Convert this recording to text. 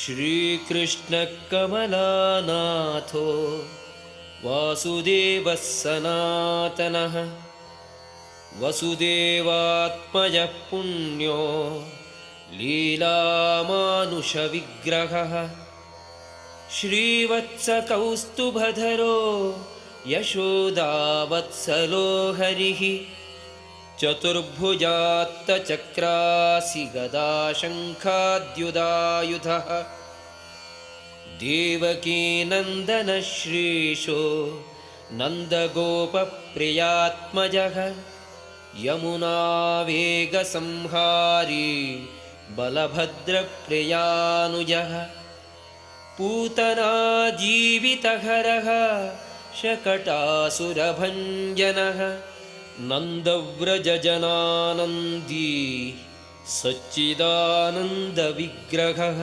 श्रीकृष्णकमलानाथो वासुदेवः सनातनः वसुदेवात्मजः पुण्यो लीलामानुषविग्रहः श्रीवत्सकौस्तुभधरो यशोदावत्सलो हरिः चतुर्भुजात्तचक्रासि गदाशङ्खाद्युदायुधः। देवकीनन्दनश्रीशो नन्दगोपप्रियात्मजः। यमुनावेगसंहारी बलभद्रप्रियानुजः। पूतनाजीवितहरः। शकटासुरभञ्जनः नन्दव्रजजनानन्दी सच्चिदानन्दविग्रहः